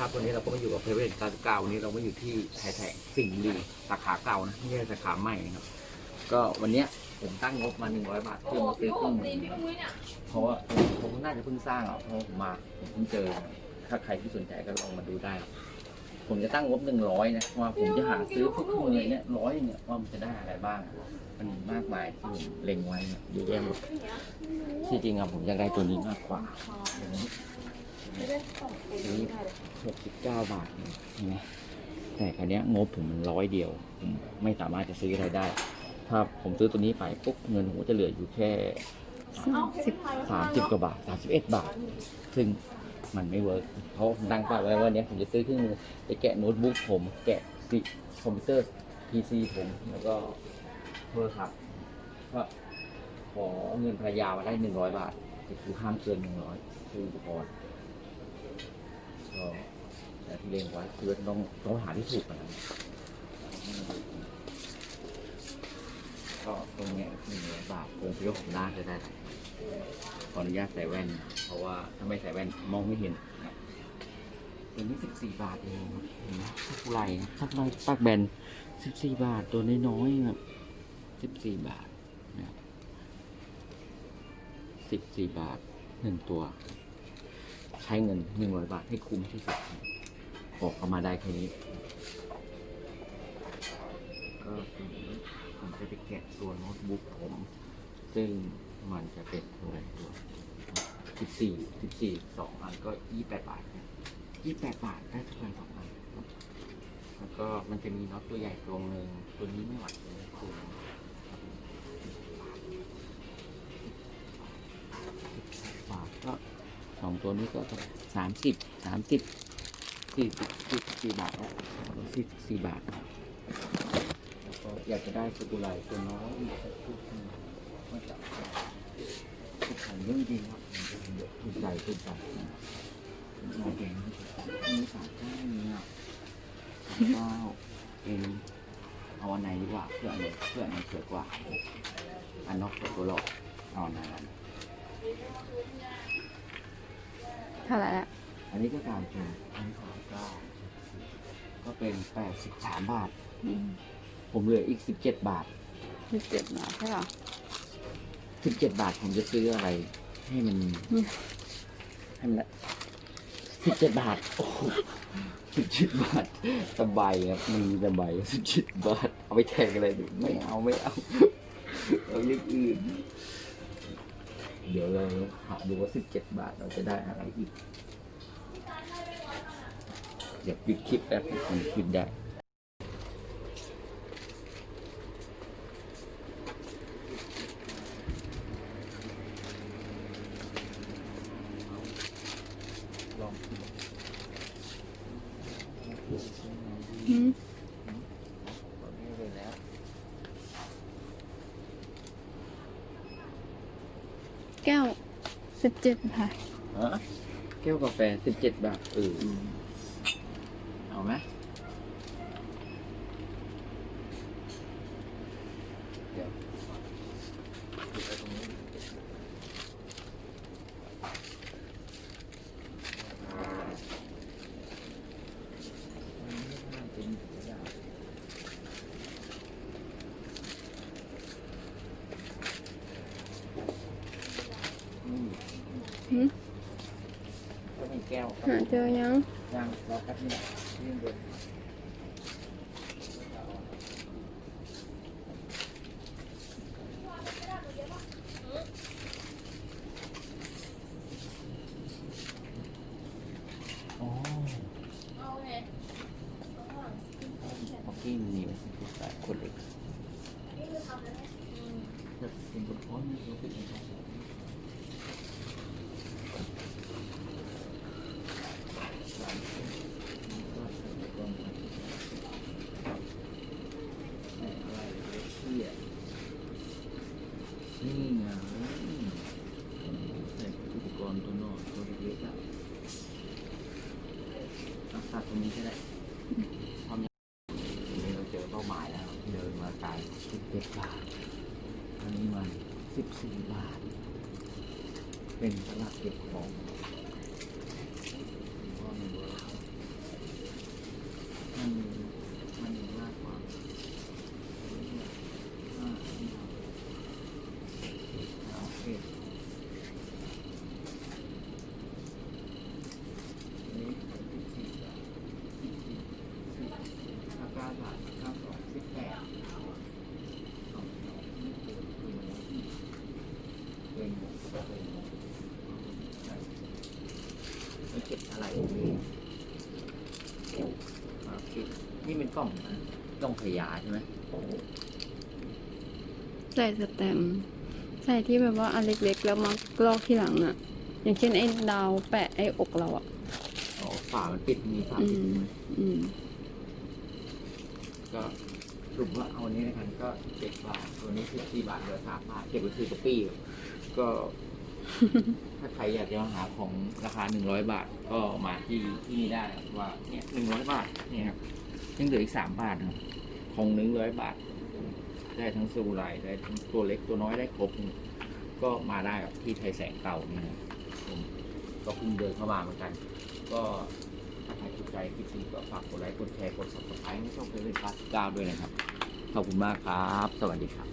ครับวันนี้เราก็มาอยู่กับเพเวนการเก่าวันนี้เรามาอยู่ที่ไทยแท็กสิ่งห์บุรีสาขาเก่านะไม่ใช่สาขาใหม่นะครับ ก็วันเนี้ยผมตั้งงบมา 100 บาทเพื่อมาซื้อเครื่องมือเพราะว่าผมน่าจะเพิ่งสร้างอะเพราะผมมาผมเพิ่งเจอ ถ้าใครที่สนใจก็ลองมาดูได้ ผมจะตั้งงบ 100 นะว่าผมจะหาซื้อพวกเครื่องมือเนี่ยร้อยเนี่ยว่ามันจะได้อะไรบ้าง มันมากมายที่ผมเล็งไว้เนี่ยเยอะแยะหมดที่จริงอะผมอยากได้ตัวนี้มากกว่า นี้นี่หกสิบเก้าบาทเองเห็นไหมแต่คราวเนี้ยงบผมมันร้อยเดียวผมไม่สามารถจะซื้ออะไรได้ ถ้าผมซื้อตัวนี้ไปปุ๊บเงินผมจะเหลืออยู่แค่สิบสามสิบกว่าบาทสามสิบเอ็ดบาท ซึ่งมันไม่เวิร์กเพราะผมตั้งเป้าไว้ว่าเนี้ยผมจะซื้อเครื่องมือไปแกะโน้ตบุ๊กผมแกะซิคอมพิวเตอร์พีซีผมแล้วก็โทรศัพท์ก็ขอเงินภรรยามาได้หนึ่งร้อยบาทคือห้ามเกินหนึ่งร้อยคืออุปกรณ์ก็แต่ที่ เล็งไว้คือต้องต้องหาที่ถูกก่อนนะก็ตรงเนี้ยหนึ่งร้อยบาทผมคิดว่าผมน่าจะได้ขออนุญาตใส่แว่น เพราะว่าถ้าไม่ใส่แว่นมองไม่เห็นตัวนี้สิบสี่บาทเองครับเห็นไหมสักไรสักไรปากแบนสิบสี่บาทตัวน้อยๆครับสิบสี่บาทนะสิบสี่บาทหนึ่งตัว ใช้เงินหนึ่งร้อยบาทให้คุ้มที่สุด ออกมาได้แค่นี้ ก็ผมจะไปแกะตัวโน้ตบุ๊กผม ซึ่งมันจะเป็นตัวตัวสิบสี่สิบสี่สองอันก็ยี่แปดบาทยี่แปดบาทได้ทุกคนสองอันครับแล้วก็มันจะมีน็อตตัวใหญ่ตัวหนึ่งตัวนี้ไม่ไหวเลยคือ10บาทก็สองตัวนี้ก็สามสิบสามสิบ สี่สิบสี่บาทแล้วสี่สิบสี่บาทแล้วก็อยากจะได้สกุไลตัวน้อยอีกสักชุดหนึงมาจากชุดของเรื่องจริงครับเยอะชุดใหญ่ชุดใหญ่ลายแดงนี่สามเก้าเนี่ยเก้าเองเอาอันไหนดีกว่าเพื่อนเพื่อนไหนเผื่อกว่า อันนอกกับตัวหลอกเอาอันนั้นเท่าไหร่ละ อันนี้ก็ตามจริงอันนี้สามเก้าก็เป็นแปดสิบสามบาทผมเหลืออีกสิบเจ็ดบาทสิบเจ็ดบาทใช่หรอสิบเจ็ดบาทผมจะซื้ออะไร ให้มันอืม ให้มันสิบเจ็ดบาทโอ้สิบเจ็ดบาทสบายครับมันมีสบายสิบเจ็ดบาท เอาไปแทงอะไรดิไม่เอาไม่เอาเอาอย่างอื่น เดี๋ยวเราหาดูว่าสิบเจ็ดบาทเราจะได้อะไรอีก เดี๋ยวปิดคลิปแป๊บมันปิดได้ลองอืมตอนนี้เลยแล้วแก้วสิบเจ็ดบาทฮะแก้วกาแฟสิบเจ็ดบาทเออ อเอาไหมเดี๋ยวดูไปตรงนี้มันเหาเจอยังยังรอแป๊บนึงนี่เดินอ๋อเมื่อกี้มีผู้ชายคนเล็กแต่เป็นคนท้องนี่เราเป็นยังไง เป็นตลาดเก็บของมันมันมากกว่าห้าห้าเอ็ดเป็น เก็บอะไรมาปิดนี่เป็นกล่องนะต้องขยายใช่ไหมใส่สแตมใส่ที่แบบว่าอันเล็กๆ แล้วมากรอกที่หลังน่ะ อย่างเช่นไอ้ดาวแปะไอ้อกเราอะอ๋อฝามันปิดมีฝาอืปิดม อืม ก็สรุปว่าเอาอันนี้นะครับก็เจ็ดบาท ตัวนี้คือสี่บาทเหลือสามบาทเก็บไว้คืออกะปี้ก็ ถ้าใครอยากจะหาของราคาหนึ่งร้อยบาทก็มาที่ที่นี่ได้ครับว่าเนี่ยหนึ่งร้อยบาทเนี่ยครับยังเหลืออีกสามบาทนะครับของหนึ่งร้อยบาท ได้ทั้งสูไรได้ทั้งตัวเล็กตัวน้อยได้ครบก็มาได้ครับที่ไทยแสงเก่านี่นะครับผมก็เพิ่งเดินเข้ามาเหมือนกัน ก็ถ้าใครถูกใจคลิปนี้ก็ฝากกดไลค์กดแชร์กด subscribe ให้ช่องเพจเลยครับก้าวด้วยนะครับขอบคุณมากครับ สวัสดีครับ